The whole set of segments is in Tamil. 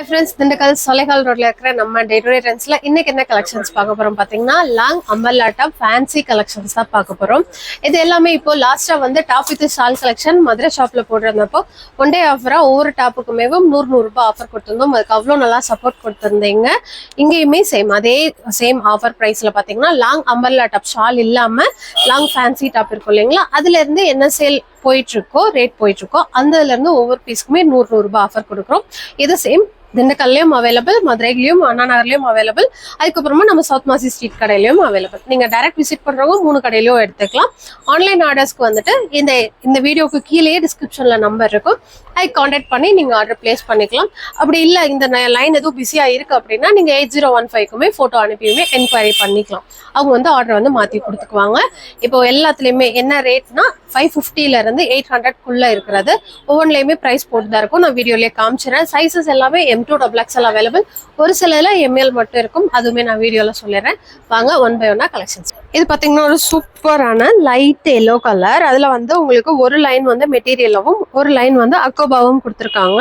ஹை ஃப்ரெண்ட்ஸ் திண்டுக்கல் சொலைகால் ரோட்ல இருக்கிற நம்ம டே டு டே ட்ரெண்ட்ஸ்ல இன்னைக்கு என்ன கலெக்ஷன்ஸ் பார்க்க போறோம் பாத்தீங்கன்னா long umbrella top fancy collections தான் பார்க்க போறோம். இது எல்லாமே இப்போ லாஸ்டா வந்து top with shawl collection Madurai ஷாப்ல போட்டிருந்தப்போ ஒன் டே ஆஃபரா ஒவ்வொரு டாப்புக்குமே நூறு நூறு ரூபாய் ஆஃபர் கொடுத்திருந்தோம். அதுக்கு அவ்வளோ நல்லா சப்போர்ட் கொடுத்திருந்தீங்க. இங்கேயுமே சேம் அதே சேம் ஆஃபர் ப்ரைஸ்ல பாத்தீங்கன்னா லாங் அம்பல்லா டாப் ஷால் இல்லாம லாங் ஃபேன்சி டாப் இருக்கும் இல்லைங்களா? அதுல இருந்து என்ன சேல் போயிட்டுருக்கோ ரேட் போயிட்டுருக்கோ அந்த இதுலேருந்து ஒவ்வொரு பீஸ்க்குமே நூறு ஆஃபர் கொடுக்குறோம். இது சேம் திண்டுக்கல்லையும் அவைலபிள் மதுரையிலையும் அண்ணாநகர்லேயும் அவைலபிள் அதுக்கப்புறமா நம்ம சவுத் மாசி ஸ்ட்ரீட் கடையிலையும் அவைலபிள் நீங்கள் டைரக்ட் விசிட் பண்ணுறவங்க மூணு கடையிலையும் எடுத்துக்கலாம். ஆன்லைன் ஆர்டர்ஸ்க்கு வந்துட்டு இந்த இந்த வீடியோக்கு கீழேயே டிஸ்கிரிப்ஷனில் நம்பர் இருக்கும். அதை காண்டாக்ட் பண்ணி நீங்கள் ஆர்டர் பிளேஸ் பண்ணிக்கலாம். அப்படி இல்லை இந்த லைன் எதுவும் பிஸியாக இருக்குது அப்படின்னா நீங்கள் எயிட் ஜீரோ ஒன் ஃபைவ்க்குமே ஃபோட்டோ அனுப்பியுமே என்கொயரி பண்ணிக்கலாம். அவங்க வந்து ஆர்டர் வந்து மாற்றி கொடுத்துக்குவாங்க. இப்போ எல்லாத்துலேயுமே என்ன ரேட்னா ஃபைவ் ஃபிஃப்டியில் இருந்து எயிட் ஹண்ட்ரட்குள்ளே இருக்கிறது. ஒவ்வொன்றுலையுமே ப்ரைஸ் போட்டு தான் இருக்கும். நான் வீடியோலயே காமிச்சிடறேன் சைஸஸ் எல்லாமே M two double XL available ஒரு சிலதில் எம்எல் மட்டும் இருக்கும். அதுவுமே நான் வீடியோல சொல்லிடுறேன் வாங்க ஒன் பை ஒன்னா கலெக்ஷன்ஸ் இது பாத்தீங்கன்னா ஒரு சூப்பரான லைட் எல்லோ கலர் அதுல வந்து உங்களுக்கு ஒரு லைன் வந்து மெட்டீரியலாகவும் ஒரு லைன் வந்து அக்கோபாவும் கொடுத்துருக்காங்க.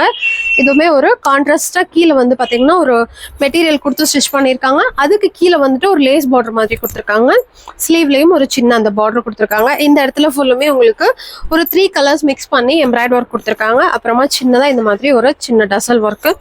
இதுவுமே ஒரு கான்ட்ராஸ்டாக கீழே வந்து பாத்தீங்கன்னா ஒரு மெட்டீரியல் கொடுத்து ஸ்டிச் பண்ணியிருக்காங்க. அதுக்கு கீழே வந்துட்டு ஒரு லேஸ் பார்டர் மாதிரி கொடுத்துருக்காங்க. ஸ்லீவ்லயும் ஒரு சின்ன அந்த பார்டர் கொடுத்துருக்காங்க. இந்த இடத்துல ஃபுல்லுமே உங்களுக்கு ஒரு ஒரு த்ரீ கலர்ஸ் மிக்ஸ் பண்ணி எம்ப்ராய்ட் ஒர்க் கொடுத்துருக்காங்க. அப்புறமா சின்னதாக இந்த மாதிரி ஒரு சின்ன tassel work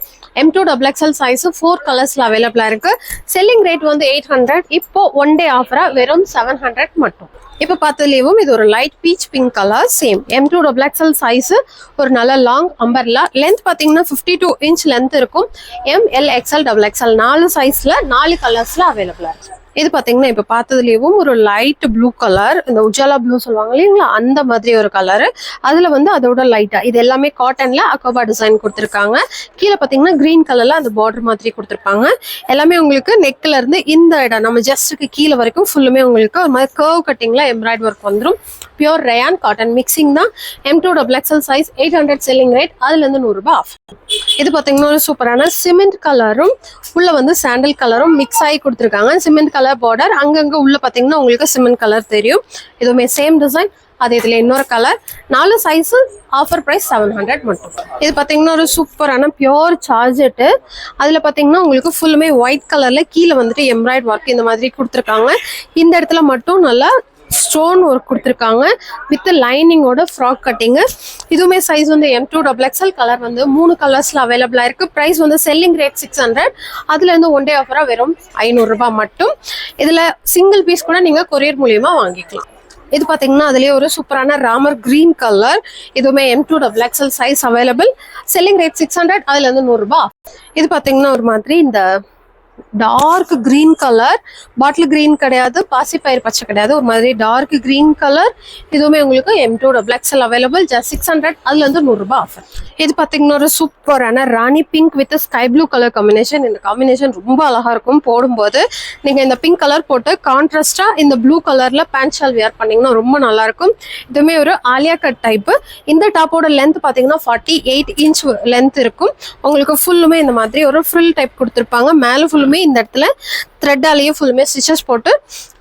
M two double XL size four கலர்ஸில் அவைலபிளாக இருக்கு. செல்லிங் ரேட் வந்து எயிட் ஹண்ட்ரட் இப்போ ஒன் டே ஆஃபராக வெறும் செவன் ஹண்ட்ரட் மட்டும். இப்போ பார்த்ததுலேயும் இது ஒரு light peach pink colour same M two double XL size ஒரு நல்ல லாங் அம்பர்லா லென்த் பார்த்தீங்கன்னா ஃபிஃப்டி டூ இன்ச் லென்த் இருக்கும் M L XL double XL நாலு சைஸில் நாலு கலர்ஸில் அவைலபிளாக இருக்கு. இது பாத்தீங்கன்னா இப்போ பார்த்ததுலேயும் ஒரு லைட் ப்ளூ கலர் இந்த உஜாலா ப்ளூ சொல்லுவாங்க இல்லைங்களா? அந்த மாதிரி ஒரு கலரு அதுல வந்து அதோட லைட்டா இது எல்லாமே காட்டன்ல அக்கோபா டிசைன் கொடுத்துருக்காங்க. கீழே பாத்தீங்கன்னா கிரீன் கலர்ல அந்த பார்டர் மாதிரி கொடுத்துருப்பாங்க. எல்லாமே உங்களுக்கு நெக்ல இருந்து இந்த இடம் நம்ம ஜஸ்ட்டுக்கு கீழே வரைக்கும் ஃபுல்லுமே உங்களுக்கு ஒரு மாதிரி கர்வ் கட்டிங்ல எம்ப்ராய்ட் ஒர்க் வந்துடும் பியூர் ரயான் காட்டன் மிக்சிங் தான். M two double XL size eight hundred selling rate அதுல இருந்து ஆஃப் இது பாத்தீங்கன்னா ஒரு சூப்பரான சிமெண்ட் கலரும் உள்ள வந்து சாண்டல் கலரும் மிக்ஸ் ஆகி கொடுத்துருக்காங்க. சிமெண்ட் கலர் பார்டர் அங்கங்க உள்ள பாத்தீங்கன்னா உங்களுக்கு சிமெண்ட் கலர் தெரியும். இதுவுமே சேம் டிசைன் அது இதுல இன்னொரு கலர் நாலு size offer price seven hundred மட்டும். இது பாத்தீங்கன்னா ஒரு சூப்பரான பியோர் சார்ஜெட்டு அதுல பாத்தீங்கன்னா உங்களுக்கு ஃபுல்லுமே ஒயிட் கலர்ல கீழே வந்துட்டு எம்ப்ராய்ட் ஒர்க் இந்த மாதிரி கொடுத்துருக்காங்க. இந்த இடத்துல மட்டும் நல்லா ஸ்டோன் ஒர்க் கொடுத்துருக்காங்க வித் லைனிங்கோட ஃப்ராக் கட்டிங்கு இதுவுமே சைஸ் வந்து M two double XL colour வந்து மூணு கலர்ஸில் அவைலபிளாக இருக்கு. ப்ரைஸ் வந்து செல்லிங் ரேட் சிக்ஸ் ஹண்ட்ரட் அதுலேருந்து ஒன் டே ஆஃபராக வெறும் ஐநூறுரூபா மட்டும். இதில் சிங்கிள் பீஸ் கூட நீங்கள் கொரியர் மூலியமாக வாங்கிக்கலாம். இது பார்த்தீங்கன்னா அதுலேயே ஒரு சூப்பரான ராமர் கிரீன் கலர் இதுவுமே M two double XL size available selling rate six hundred அதுல இருந்து நூறுரூபா இது பார்த்தீங்கன்னா ஒரு மாதிரி இந்த dark green colour bottle green கிடையாது பாசிப்பயிர் பச்சை கிடையாது. ஒரு மாதிரி டார்க் கிரீன் கலர் இதுவுமே உங்களுக்கு M two double XL available just six hundred அதுல இருந்து நூறுரூபா ஆஃபர் இது பார்த்தீங்கன்னா ஒரு சூப்பரான rani pink with sky blue colour combination இந்த காம்பினேஷன் ரொம்ப அழகா இருக்கும். போடும்போது நீங்க இந்த பிங்க் கலர் போட்டு கான்ட்ராஸ்டா இந்த ப்ளூ கலர்ல பேண்ட் ஷால் வியர் பண்ணீங்கன்னா ரொம்ப நல்லா இருக்கும். இதுவுமே ஒரு ஆலியா கட் டைப் இந்த டாப்போட லென்த் பாத்தீங்கன்னா ஃபார்ட்டி எயிட் இன்ச் லென்த் இருக்கும். உங்களுக்கு ஃபுல்லுமே இந்த மாதிரி ஒரு ஃபுல் டைப் கொடுத்துருப்பாங்க. மேலே ஃபுல்லுமே இந்த இடத்துல த்ரெட்டாலேயே ஃபுல்லுமே ஸ்டிச்சஸ் போட்டு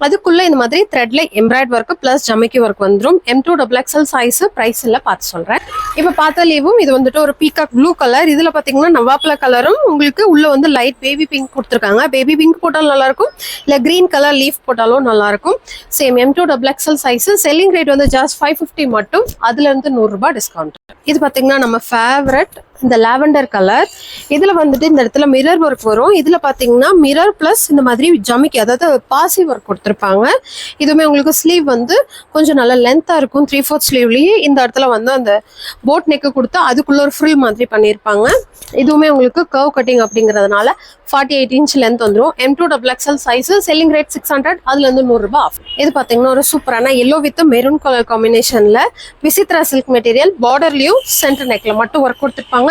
அதுக்குள்ளே இந்த மாதிரி த்ரெட்ல எம்ப்ராய்ட் ஒர்க்கு ப்ளஸ் ஜமிக்கி ஒர்க் வந்துடும் M two double XL size price எல்லாம் பார்த்து சொல்கிறேன் இப்போ பார்த்தாலேயும் லீவும் இது வந்துட்டு ஒரு பீகாக் ப்ளூ கலர் இதில் பார்த்தீங்கன்னா நவாப்ல கலரும் உங்களுக்கு உள்ளே வந்து லைட் பேபி பிங்க் கொடுத்துருக்காங்க. பேபி பிங்க் போட்டாலும் நல்லாயிருக்கும். இல்லை க்ரீன் கிரீன் கலர் லீஃப் போட்டாலும் நல்லாயிருக்கும். Same M two double XL size selling rate வந்து ஜஸ்ட் ஃபைவ் ஃபிஃப்டி மட்டும். அதுலேருந்து நூறுரூபா டிஸ்கவுண்ட் இது பார்த்தீங்கன்னா நம்ம ஃபேவரட் இந்த லாவெண்டர் கலர். இதுல வந்துட்டு இந்த இடத்துல மிரர் ஒர்க் வரும். இதுல பாத்தீங்கன்னா மிரர் ப்ளஸ் இந்த மாதிரி ஜமிக்கி அதாவது பாசி ஒர்க் கொடுத்துருப்பாங்க. இதுவுமே உங்களுக்கு ஸ்லீவ் வந்து கொஞ்சம் நல்ல லென்த்தாக இருக்கும். த்ரீ ஃபோர்த் ஸ்லீவ்லேயே இந்த இடத்துல வந்து அந்த போட் நெக்கு கொடுத்து அதுக்குள்ள ஒரு ஃப்ரில் மாதிரி பண்ணியிருப்பாங்க. இதுவுமே உங்களுக்கு கர்வ் கட்டிங் அப்படிங்கிறதுனால ஃபார்ட்டி எயிட் இன்ச் லென்த் வந்துடும் M two double XL size selling rate six hundred அதுல இருந்து நூறு ஆஃப் இது பாத்தீங்கன்னா ஒரு சூப்பரான எல்லோ வித் மெரூன் கலர் காம்பினேஷனில் விசித்ரா சில்க் மெட்டீரியல் பார்டர்லயும் சென்டர் நெக்ல மட்டும் ஒர்க் கொடுத்துருப்பாங்க.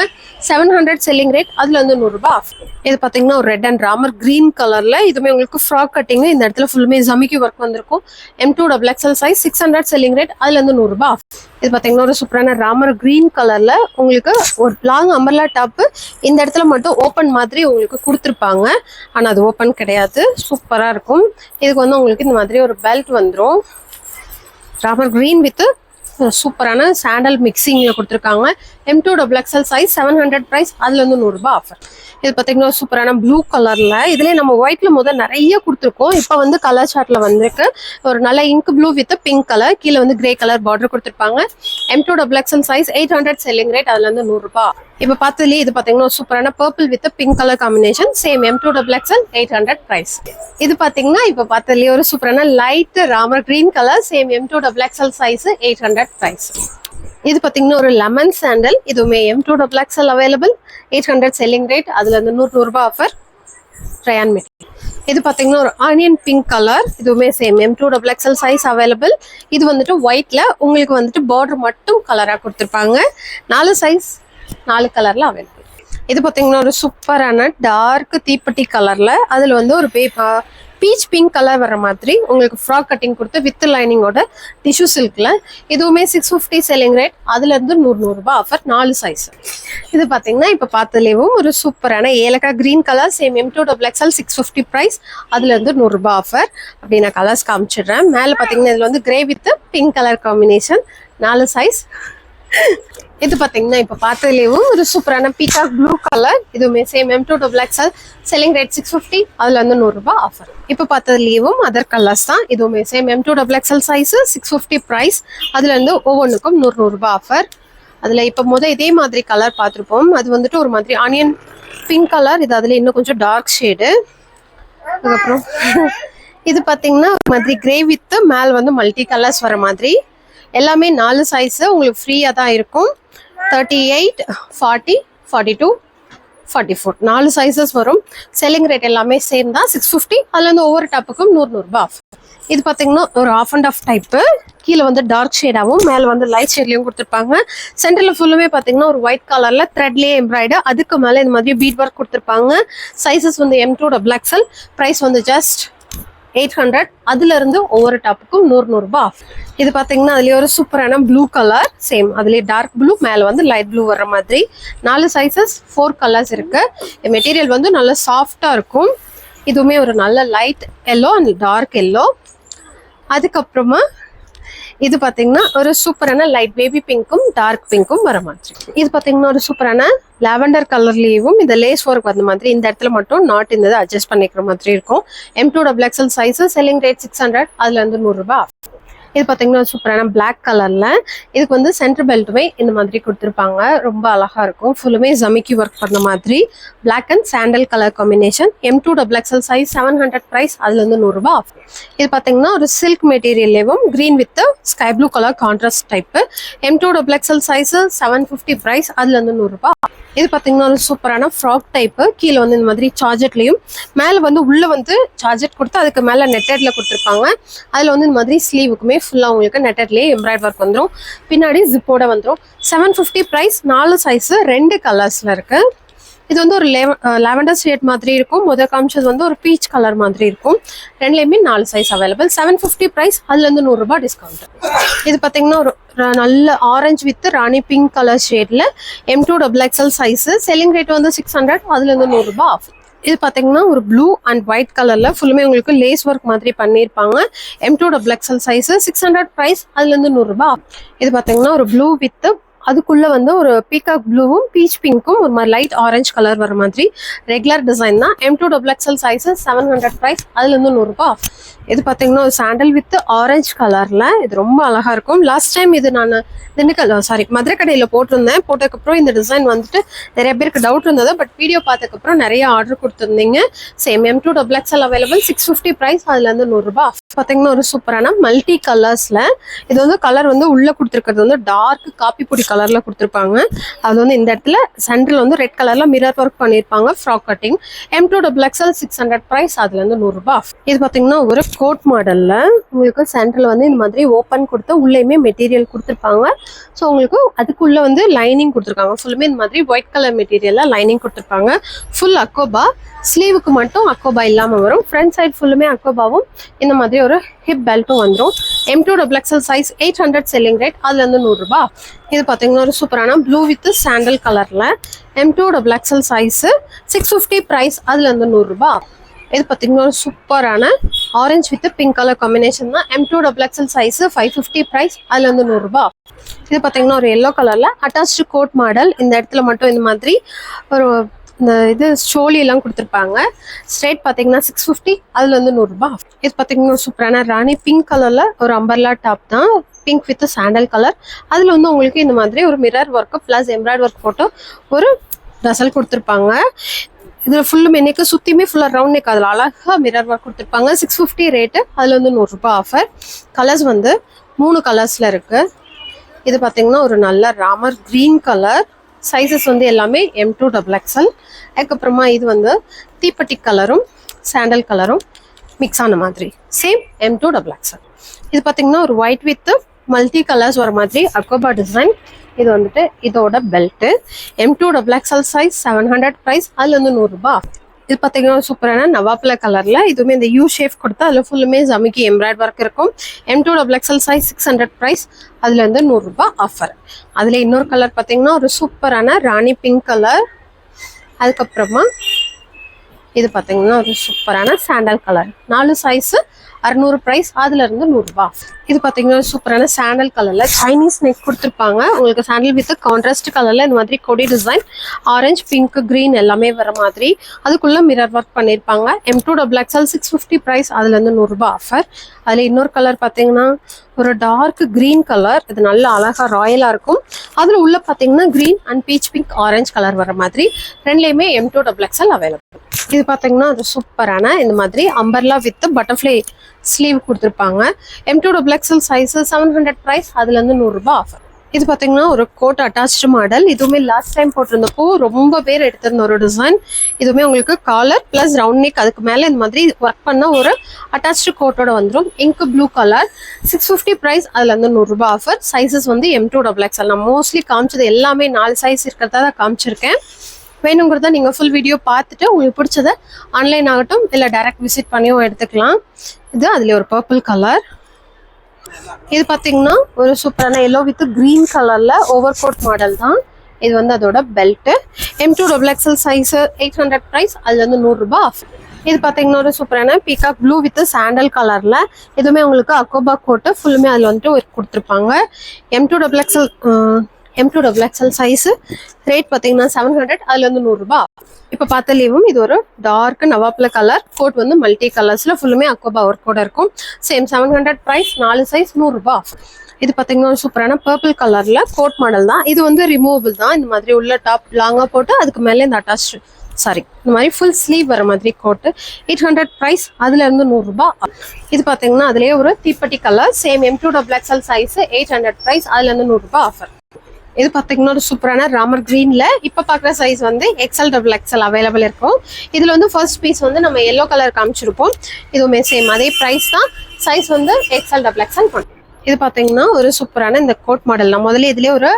செவன் ஹண்ட்ரட் செல்லிங் ரேட் அதுல வந்து நூறுரூபா ஆஃப் இது பாத்தீங்கன்னா ஒரு ரெட் அண்ட் ராமர் கிரீன் கலர்ல இதுவுமே உங்களுக்கு ஃப்ராக் கட்டிங் இந்த இடத்துல ஃபுல்லுமே ஜமிக்கி ஒர்க் வந்திருக்கும். M two double XL size six hundred selling rate அதுல வந்து நூறுரூபா ஆஃப் இது பாத்தீங்கன்னா ஒரு சூப்பரான ராமர் கிரீன் கலர்ல உங்களுக்கு ஒரு லாங் அம்பர்லா டாப்பு இந்த இடத்துல மட்டும் ஓப்பன் மாதிரி உங்களுக்கு கொடுத்துருப்பாங்க. ஆனா அது ஓப்பன் கிடையாது. சூப்பரா இருக்கும். இதுக்கு வந்து உங்களுக்கு இந்த மாதிரி ஒரு பெல்ட் வந்துடும் ராமர் கிரீன் வித் சூப்பரான சாண்டல் மிக்சிங்கில் கொடுத்துருக்காங்க. M two double XL size seven hundred price அதில் வந்து நூறுரூபா ஆஃபர் இது பார்த்தீங்கன்னா சூப்பரான ப்ளூ கலர்ல இதுலேயே நம்ம ஒயிட்ல முதல் நிறைய கொடுத்துருக்கோம். இப்போ வந்து கலர் சார்ட்டில் வந்திருக்கு. ஒரு நல்ல ink blue with pink colour கீழே வந்து கிரே கலர் பார்டர் கொடுத்துருப்பாங்க. M two double XL size eight hundred selling rate அதில் வந்து நூறுரூபா இப்போ பார்த்ததுலேயே இது பார்த்தீங்கன்னா ஒரு சூப்பரான purple with pink colour combination same M two double XL eight hundred price இது பார்த்தீங்கன்னா இப்போ பார்த்ததுலேயே ஒரு சூப்பரான light Ramar green colour same M two double XL size eight hundred price இது பார்த்தீங்கன்னா ஒரு லெமன் சாண்டல் இதுவுமே M two double XL available eight hundred selling rate அதில் இருந்து நூறு நூறுரூபா ஆஃபர் ட்ரையான் மெட்டீரியல் இது பார்த்தீங்கன்னா ஒரு ஆனியன் பிங்க் கலர் இதுவுமே same M two double XL size available இது வந்துட்டு ஒயிட்டில் உங்களுக்கு வந்துட்டு பார்டர் மட்டும் கலராக கொடுத்துருப்பாங்க. நாலு சைஸ் நாலு கலர்ல அவைலபிள் இது பார்த்தீங்கன்னா ஒரு சூப்பரான டார்க் தீப்பெட்டி கலர்ல அதில் வந்து ஒரு பேப்பர் பீச் பிங்க் கலர் வர மாதிரி உங்களுக்கு ஃப்ராக் கட்டிங் கொடுத்து வித் லைனிங்கோட டிஷ்யூ சில்க்ல இதுவுமே சிக்ஸ் ஃபிஃப்டி செல்லிங் ரேட் அதுல இருந்து நூறு நூறுரூபா ஆஃபர் நாலு சைஸ் இது பார்த்தீங்கன்னா இப்போ பார்த்ததுலேயும் ஒரு சூப்பரான ஏலக்காய் green colour same M two double XL six fifty price அதுல இருந்து நூறுரூபா ஆஃபர் அப்படி நான் கலர்ஸ் காமிச்சிடுறேன். மேலே பார்த்தீங்கன்னா இதில் வந்து grey with pink colour combination நாலு சைஸ் இது பார்த்தீங்கன்னா இப்போ பார்த்ததுலேயும் ஒரு சூப்பரான பீகாக் ப்ளூ கலர் இதுவுமே same M two double XL selling rate six fifty அதில் வந்து நூறுரூபா ஆஃபர் இப்போ பார்த்ததுலேயும் அதர் கலர்ஸ் தான். இதுவுமே same M two double XL size six fifty price அதில் வந்து ஒவ்வொன்றுக்கும் நூறு நூறுரூபா ஆஃபர் அதில் இப்போ முதல் இதே மாதிரி கலர் பார்த்துருப்போம் அது வந்துட்டு ஒரு மாதிரி ஆனியன் பிங்க் கலர் இது அதில் இன்னும் கொஞ்சம் டார்க் ஷேடு அதுக்கப்புறம் இது பார்த்தீங்கன்னா ஒரு மாதிரி கிரே வித்து மேல் வந்து மல்டி கலர்ஸ் வர மாதிரி. எல்லாமே நாலு சைஸு உங்களுக்கு ஃப்ரீயாக தான் இருக்கும். Thirty eight forty forty two forty four நாலு சைஸஸ் வரும். செல்லிங் ரேட் எல்லாமே சேம் தான். சிக்ஸ் ஃபிஃப்டி அதில் வந்து ஒவ்வொரு டாப்புக்கும் நூறுநூறுபா ஆஃப் இது பார்த்தீங்கன்னா ஒரு ஆஃப் அண்ட் ஆஃப் டைப்பு கீழே வந்து டார்க் ஷேடாகவும் மேலே வந்து லைட் ஷேட்லையும் கொடுத்துருப்பாங்க. சென்டரில் ஃபுல்லுமே பார்த்தீங்கன்னா ஒரு ஒயிட் கலரில் த்ரெட்லேயே எம்ப்ராய்டு அதுக்கு மேலே இந்த மாதிரி பீட் ஒர்க் கொடுத்துருப்பாங்க. சைஸஸ் வந்து எம் டூட டபுள் ப்ரைஸ் வந்து ஜஸ்ட் எயிட் ஹண்ட்ரட். அதுலேருந்து ஒவ்வொரு டாப்புக்கும் நூறு நூறுபா ஆஃப் இது பார்த்தீங்கன்னா அதுலேயே ஒரு சூப்பரான ப்ளூ கலர் சேம் அதுலேயே டார்க் ப்ளூ மேலே வந்து லைட் ப்ளூ வர்ற மாதிரி. நாலு சைஸஸ் ஃபோர் கலர்ஸ் இருக்குது மெட்டீரியல் வந்து நல்லா சாஃப்டாக இருக்கும். இதுவுமே ஒரு நல்ல light yellow and dark yellow அதுக்கப்புறமா இது பாத்தீங்கன்னா ஒரு சூப்பரான லைட் பேபி பிங்க்கும் டார்க் பிங்க்கும் வர மாதிரி. இது பாத்தீங்கன்னா ஒரு சூப்பரான லாவெண்டர் கலர்லேயும் இந்த லேஸ் ஒர்க் வந்த மாதிரி இந்த இடத்துல மட்டும் நாட் இந்த அட்ஜஸ்ட் பண்ணிக்கிற மாதிரி இருக்கும். M two double XL size selling rate six hundred அதுல இருந்து நூறு ரூபாய் இது பாத்தீங்கன்னா சூப்பரான பிளாக் கலர்ல இதுக்கு வந்து சென்டர் பெல்ட்டுமே இந்த மாதிரி கொடுத்துருப்பாங்க. ரொம்ப அழகா இருக்கும். ஃபுல்லுமே ஜமிக்கி ஒர்க் பண்ண மாதிரி. Black and sandal colour combination M two double XL size seven hundred price அதுல இருந்து ஆஃப் இது பாத்தீங்கன்னா ஒரு silk மெட்டீரியல்லேயும் green with sky blue colour contrast type M two double XL size seven fifty price அதுல இருந்து நூறு இது பாத்தீங்கன்னா ஒரு சூப்பரான ஃப்ராக் டைப்பு. கீழே வந்து இந்த மாதிரி சார்ஜெட்லையும் மேலே வந்து உள்ள வந்து சார்ஜெட் கொடுத்து அதுக்கு மேலே நெட்டட்ல கொடுத்துருப்பாங்க. அதில் வந்து இந்த மாதிரி ஸ்லீவுக்குமே ஃபுல்லாக உங்களுக்கு நெட்டட்லேயே எம்ப்ராய்ட் ஒர்க் வந்துடும் பின்னாடி ஜிப்போட வந்துடும் செவன் ஃபிஃப்டி ப்ரைஸ் நாலு சைஸு ரெண்டு கலர்ஸில் இருக்கு. இது வந்து ஒரு லெவண்டர் ஷேட் மாதிரி இருக்கும். முதல் காமிச்சது வந்து ஒரு பீச் கலர் மாதிரி இருக்கும். ரெண்டுலேயுமே நாலு size available seven fifty price அதுலேருந்து நூறுரூபா டிஸ்கவுண்ட் இது பார்த்தீங்கன்னா ஒரு நல்ல orange with rani pink colour ஷேட்ல M two double XL size selling rate வந்து சிக்ஸ் ஹண்ட்ரட் அதுலேருந்து நூறுரூபா ஆஃப் இது பார்த்தீங்கன்னா ஒரு ப்ளூ அண்ட் ஒயிட் கலர்ல ஃபுல்லுமே உங்களுக்கு லேஸ் ஒர்க் மாதிரி பண்ணியிருப்பாங்க M two double XL size six hundred price அதுலேருந்து நூறுரூபா இது பார்த்தீங்கன்னா ஒரு ப்ளூ வித் அதுக்குள்ள வந்து ஒரு பீகாக் ப்ளூவும் பீச் பிங்க்கும் ஒரு மாதிரி லைட் ஆரஞ்சு கலர் வர மாதிரி ரெகுலர் டிசைன் தான். M two double XL sizes seven hundred price அதுல இருந்து நூறுரூபா இது பார்த்தீங்கன்னா ஒரு சாண்டல் வித் ஆரஞ்சு கலர்ல இது ரொம்ப அழகா இருக்கும். லாஸ்ட் டைம் இது நான் திண்டுக்கல் oh, சாரி மதுரை கடையில் போட்டிருந்தேன். போட்டதுக்கப்புறம் இந்த டிசைன் வந்துட்டு நிறைய பேருக்கு டவுட் இருந்தது. பட் வீடியோ பார்த்ததுக்கப்புறம் நிறைய ஆர்டர் கொடுத்துருந்தீங்க. Same M two double XL available six fifty price அதுல இருந்து நூறுரூபா பார்த்தீங்கன்னா ஒரு சூப்பரான மல்டி கலர்ஸ்ல இது வந்து கலர் வந்து உள்ள கொடுத்துருக்கிறது வந்து டார்க் காப்பி பொடி கலர்ல கொடுத்துருப்பாங்க. அது வந்து இந்த இடத்துல சென்டர்ல வந்து ரெட் கலர்ல மிரர் ஒர்க் பண்ணியிருப்பாங்க frock cutting M two double XL six hundred price அதுல இருந்து நூறுரூபா இது பார்த்தீங்கன்னா ஒரு கோட் மாடல்ல உங்களுக்கு சென்டர்ல வந்து இந்த மாதிரி ஓப்பன் கொடுத்து உள்ளேயுமே மெட்டீரியல் கொடுத்துருப்பாங்க. ஸோ உங்களுக்கு அதுக்குள்ள வந்து லைனிங் கொடுத்துருக்காங்க. ஃபுல்லுமே இந்த மாதிரி ஒயிட் கலர் மெட்டீரியலில் லைனிங் கொடுத்துருப்பாங்க. ஃபுல் அக்கோபா ஸ்லீவுக்கு மட்டும் அக்கோபா இல்லாம வரும். ஃப்ரண்ட் சைடு ஃபுல்லுமே அக்கோபாவும் இந்த மாதிரி ஒரு ஹிப் பெல்ட்டும் வந்துடும் M two double XL size eight hundred selling rate அதுலேருந்து நூறுரூபா இது பார்த்தீங்கன்னா ஒரு சூப்பரான ப்ளூ வித் சாண்டல் கலர்ல M two double XL size six fifty price அதுல இருந்து நூறுரூபா இது பார்த்தீங்கன்னா ஒரு சூப்பரான orange with pink colour combination தான். M two double XL size five fifty price அதுல வந்து நூறுரூபா. இது பார்த்தீங்கன்னா ஒரு எல்லோ கலரில் அட்டாச்சு கோட் மாடல் இந்த இடத்துல மட்டும் இந்த மாதிரி ஒரு இந்த இது ஸ்டோலி எல்லாம் கொடுத்துருப்பாங்க. ஸ்ட்ரேட் பார்த்தீங்கன்னா சிக்ஸ் ஃபிஃப்டி அதில் வந்து நூறுரூபா. இது பார்த்தீங்கன்னா சூப்பரான ராணி பிங்க் கலரில் ஒரு அம்பர்லா டாப் தான். பிங்க் வித் சாண்டல் கலர் அதில் வந்து உங்களுக்கு இந்த மாதிரி ஒரு mirror work plus embroid work போட்டு ஒரு டசல் கொடுத்துருப்பாங்க. இதில் ஃபுல்லும் நெக்கு சுற்றியுமே ஃபுல்லாக ரவுண்ட் நெக் அதில் அழகாக மிரர் ஒர்க் கொடுத்துருப்பாங்க. சிக்ஸ் ஃபிஃப்டி ரேட்டு அதில் வந்து நூறுரூபா ஆஃபர் கலர்ஸ் வந்து மூணு கலர்ஸில் இருக்குது இது பார்த்தீங்கன்னா ஒரு நல்ல ராமர் க்ரீன் கலர் சைஸஸ் வந்து எல்லாமே எம் டூ டபுள் எக்ஸல் அதுக்கப்புறமா இது வந்து தீப்பட்டி கலரும் சாண்டல் கலரும் மிக்ஸ் ஆன மாதிரி. Same M two double XL இது பார்த்தீங்கன்னா ஒரு ஒயிட் வித் மல்டி கலர்ஸ் வர மாதிரி அக்வபா டிசைன் இது வந்துட்டு இதோட belt M two double XL size seven hundred price அதில் வந்து நூறுரூபா இது பார்த்தீங்கன்னா சூப்பரான நவாப்பில கலரில் இதுவுமே இந்த யூ ஷேப் கொடுத்தா அதில் ஃபுல்லுமே ஜமிக்கி எம்ப்ராய்ட் ஒர்க் இருக்கும். M two double size six hundred price அதில் வந்து நூறுரூபா ஆஃபர் அதில் இன்னொரு கலர் பார்த்தீங்கன்னா ஒரு சூப்பரான ராணி பிங்க் கலர் அதுக்கப்புறமா இது பார்த்தீங்கன்னா ஒரு சூப்பரான சாண்டல் கலர் நாலு சைஸு அறுநூறு ப்ரைஸ் அதுல இருந்து நூறுரூபா இது பார்த்தீங்கன்னா சூப்பரான சாண்டல் கலர்ல சைனீஸ் நெக் கொடுத்துருப்பாங்க. உங்களுக்கு சாண்டல் வித் கான்ட்ராஸ்ட் கலர்ல இந்த மாதிரி கொடி டிசைன் ஆரஞ்சு பிங்க் கிரீன் எல்லாமே வர மாதிரி. அதுக்குள்ள மிரர் ஒர்க் பண்ணியிருப்பாங்க M two double XL six fifty price அதுல இருந்து நூறுரூபா ஆஃபர் அதில் இன்னொரு கலர் பார்த்தீங்கன்னா ஒரு டார்க் கிரீன் கலர் இது நல்ல அழகா ராயலா இருக்கும். அதுல உள்ள பார்த்தீங்கன்னா green and peach pink orange colour வர மாதிரி. ரெண்டுலேயுமே M two double XL available இது பார்த்தீங்கன்னா அது சூப்பரான இந்த மாதிரி அம்பர்லா வித் பட்டர்ஃப்ளை ஸ்லீவ் கொடுத்துருப்பாங்க. M two double XL size seven hundred price அதுலேருந்து நூறுரூபா ஆஃபர் இது பார்த்தீங்கன்னா ஒரு கோட் அட்டாச்சு மாடல் இதுவுமே லாஸ்ட் டைம் போட்டிருந்தப்போ ரொம்ப பேர் எடுத்திருந்த ஒரு டிசைன் இதுவுமே உங்களுக்கு காலர் ப்ளஸ் ரவுண்ட் நெக் அதுக்கு மேலே இந்த மாதிரி ஒர்க் பண்ண ஒரு அட்டாச்சு கோட்டோட வந்துடும் ink blue colour six fifty price அதில் வந்து நூறுரூபா ஆஃபர் சைஸஸ் வந்து எம் டூ டபுள் எக்ஸ்எல் நான் மோஸ்ட்லி காமிச்சது எல்லாமே நாலு சைஸ் இருக்கிறதா தான் காமிச்சிருக்கேன். வேணுங்கிறத நீங்கள் ஃபுல் வீடியோ பார்த்துட்டு உங்களுக்கு பிடிச்சத ஆன்லைன் ஆகட்டும் இல்லை டைரக்ட் விசிட் பண்ணியும் எடுத்துக்கலாம். இது அதில் ஒரு பர்பிள் கலர் இது பார்த்தீங்கன்னா ஒரு சூப்பரான எல்லோ வித் க்ரீன் கலரில் ஓவர் கோட் மாடல் தான். இது வந்து அதோட belt M two double XL size eight hundred price அதில் வந்து நூறுரூபா ஆஃப் இது பார்த்தீங்கன்னா ஒரு சூப்பரான பீகாக் ப்ளூ வித் சாண்டல் கலரில் இதுவுமே உங்களுக்கு அக்கோபா கோட்டு ஃபுல்லுமே அதில் வந்துட்டு ஒரு கொடுத்துருப்பாங்க M two double XL M two double XL size rate பார்த்தீங்கன்னா செவன் ஹண்ட்ரட் அதுல இருந்து நூறுரூபா இப்போ பார்த்த லீவும் இது ஒரு டார்க் நவாப்ல கலர் கோட் வந்து மல்டி கலர்ஸில் ஃபுல்லுமே அக்கோபா ஒர்க் கூட இருக்கும். சேம் செவன் ஹண்ட்ரட் ப்ரைஸ் நாலு சைஸ் நூறுரூபா இது பார்த்தீங்கன்னா ஒரு சூப்பரான பர்பிள் கலர்ல கோட் மாடல் தான். இது வந்து ரிமூவபிள் தான். இந்த மாதிரி உள்ள டாப் லாங்காக போட்டு அதுக்கு மேலே இந்த அட்டாச் சாரி இந்த மாதிரி ஃபுல் ஸ்லீவ் வர மாதிரி கோட்டு எயிட் ஹண்ட்ரட் ப்ரைஸ் அதுல இருந்து நூறுரூபா இது பார்த்தீங்கன்னா அதுலேயே ஒரு தீப்பெட்டி colour same M two double XL size eight hundred price அதுலேருந்து நூறுரூபா ஆஃபர் இது பார்த்தீங்கன்னா ஒரு சூப்பரான ராமர் க்ரீனில் இப்போ பார்க்குற சைஸ் வந்து எக்ஸ்எல் டபுள் எக்ஸ்எல் அவைலபிள் இருக்கும். இதில் வந்து ஃபர்ஸ்ட் பீஸ் வந்து நம்ம எல்லோ கலர் காமிச்சிருப்போம். இதுவுமே சேம் அதே ப்ரைஸ் தான். சைஸ் வந்து எக்ஸ்எல் டபுள் எக்ஸ்எல் பண்ணும் இது பார்த்தீங்கன்னா ஒரு சூப்பரான இந்த கோட் மாடல் நான் முதல்ல இதுலேயே ஒரு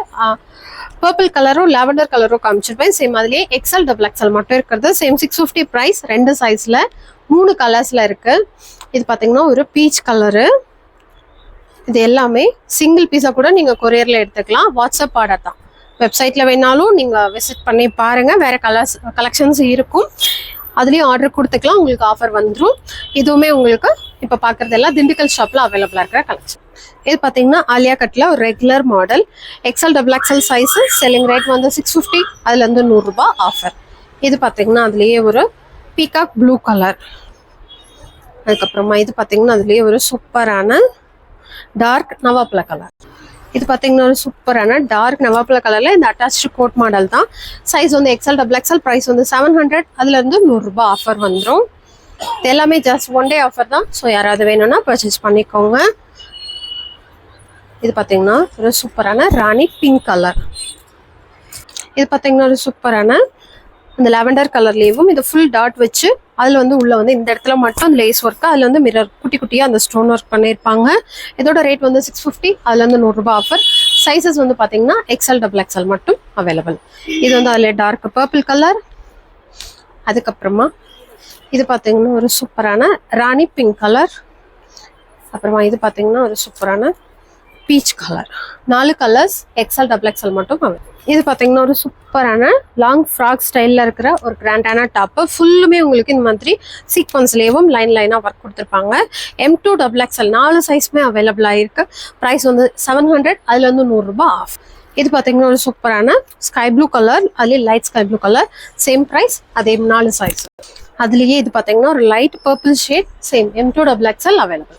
பர்பிள் கலரும் லாவெண்டர் கலரும் காமிச்சிருப்பேன். சேம் அதுலேயே எக்ஸல் டபுள் எக்ஸ்எல் மட்டும் இருக்கிறது. சேம் சிக்ஸ் ஃபிஃப்டி ப்ரைஸ் ரெண்டு சைஸில் மூணு கலர்ஸில் இருக்குது இது பார்த்தீங்கன்னா ஒரு பீச் கலரு இது எல்லாமே சிங்கிள் பீஸாக கூட நீங்கள் கொரியரில் எடுத்துக்கலாம். வாட்ஸ்அப் ஆர்டர் தான். வெப்சைட்டில் வேணாலும் நீங்கள் விசிட் பண்ணி பாருங்கள் வேறு கலர்ஸ் கலெக்ஷன்ஸ் இருக்கும். அதுலேயும் ஆர்டர் கொடுத்துக்கலாம். உங்களுக்கு ஆஃபர் வந்துடும் இதுவுமே உங்களுக்கு இப்போ பார்க்குறதெல்லாம் திண்டுக்கல் ஷாப்பில் அவைலபிளாக இருக்கிற கலெக்ஷன் இது பார்த்தீங்கன்னா ஆலியா கட்டில் ஒரு regular model XL double XL size selling rate வந்து சிக்ஸ் ஃபிஃப்டி அதுலேருந்து நூறுரூபா ஆஃபர் இது பார்த்தீங்கன்னா அதுலேயே ஒரு பீகாக் ப்ளூ கலர் அதுக்கப்புறமா இது பார்த்தீங்கன்னா அதுலேயே ஒரு சூப்பரான டார்க் நவாப்பழ கலர் இது பார்த்தீங்கன்னா ஒரு சூப்பரான டார்க் நவாப்பழ கலரில் இந்த அட்டாச்சு கோட் மாடல் தான். சைஸ் வந்து எக்ஸல் டபுள் எக்ஸல் ப்ரைஸ் வந்து செவன் ஹண்ட்ரட் அதுலேருந்து நூறுரூபா ஆஃபர் வந்துடும் இது எல்லாமே ஜஸ்ட் ஒன் டே ஆஃபர் தான். ஸோ யாராவது வேணும்னா பர்ச்சேஸ் பண்ணிக்கோங்க. இது பார்த்தீங்கன்னா ஒரு சூப்பரான ராணி பிங்க் கலர் இது பார்த்தீங்கன்னா ஒரு சூப்பரான அந்த லெவண்டர் கலர்லேயும் இது ஃபுல் டாட் வச்சு அதில் வந்து உள்ள வந்து இந்த இடத்துல மட்டும் அந்த லேஸ் ஒர்க்கு அதில் வந்து மிரர் குட்டி குட்டியாக அந்த ஸ்டோன் ஒர்க் பண்ணியிருப்பாங்க. இதோட ரேட் வந்து சிக்ஸ் ஃபிஃப்டி அதுலேருந்து நூறுரூபா ஆஃபர் சைஸஸ் வந்து பார்த்தீங்கன்னா எக்ஸ்எல் டபுள் எக்ஸ்எல் மட்டும் அவைலபிள் இது வந்து அதில் டார்க் பர்பிள் கலர் அதுக்கப்புறமா இது பார்த்தீங்கன்னா ஒரு சூப்பரான ராணி பிங்க் கலர் அப்புறமா இது பார்த்தீங்கன்னா ஒரு சூப்பரான பீச் கலர் நாலு கலர்ஸ் எக்ஸல் டபுள் எக்ஸல் மட்டும் available. இது பார்த்தீங்கன்னா ஒரு சூப்பரான லாங் ஃப்ராக் ஸ்டைலில் இருக்கிற ஒரு கிராண்டான டாப்பு ஃபுல்லுமே உங்களுக்கு இந்த மாதிரி சீக்வன்ஸ்லேயும் லைன் லைனாக ஒர்க் கொடுத்துருப்பாங்க. எம் டூ டபுள் எக்ஸல் நாலு சைஸுமே அவைலபிளாக இருக்கு ப்ரைஸ் வந்து செவன் ஹண்ட்ரட் அதுல வந்து நூறுரூபா ஆஃப் இது பார்த்தீங்கன்னா ஒரு சூப்பரான ஸ்கை ப்ளூ கலர் அதுலேயும் light sky blue colour same price அதே நாலு சைஸ் அதுலேயே இது பார்த்தீங்கன்னா ஒரு light purple shade same M two double XL available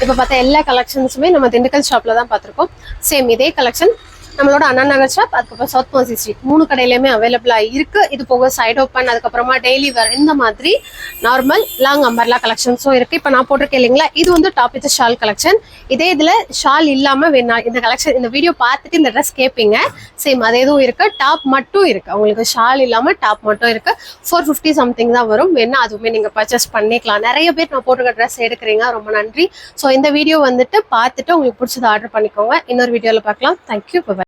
இப்போ பார்த்தா எல்லா கலெக்ஷன்ஸுமே நம்ம திண்டுக்கல் ஷாப்பில் தான் பார்த்துருக்கோம் சேம் இதே கலெக்ஷன் நம்மளோட அண்ணா நகர் ஷாப் அதுக்கப்புறம் சவுத் மாசி ஸ்ட்ரீட் மூணு கடையிலுமே அவைலபிளாக இருக்கு. இது போக சைட் ஓப்பன் அதுக்கப்புறமா டெய்லி வேர் இந்த மாதிரி நார்மல் லாங் அம்பர்லா கலெக்ஷன்ஸும் இருக்கு. இப்போ நான் போட்டிருக்கேன் இல்லைங்களா? இது வந்து டாப் வித் ஷால் கலெக்ஷன் இதே இதில் ஷால் இல்லாமல் வேணா இந்த கலெக்ஷன் இந்த வீடியோ பார்த்துட்டு இந்த ட்ரெஸ் கேட்பீங்க சேம் அதே இதுவும் இருக்கு. டாப் மட்டும் இருக்கு. உங்களுக்கு ஷால் இல்லாமல் டாப் மட்டும் இருக்கு. ஃபோர் ஃபிஃப்டி சம்திங் தான் வரும். வேணா அதுவுமே நீங்கள் பர்ச்சேஸ் பண்ணிக்கலாம். நிறைய பேர் நான் போட்டிருக்க ட்ரெஸ் எடுக்கிறீங்க. ரொம்ப நன்றி. ஸோ இந்த வீடியோ வந்துட்டு பார்த்துட்டு உங்களுக்கு பிடிச்சதை ஆர்டர் பண்ணிக்கோங்க. இன்னொரு வீடியோவில் பார்க்கலாம். Thank you bye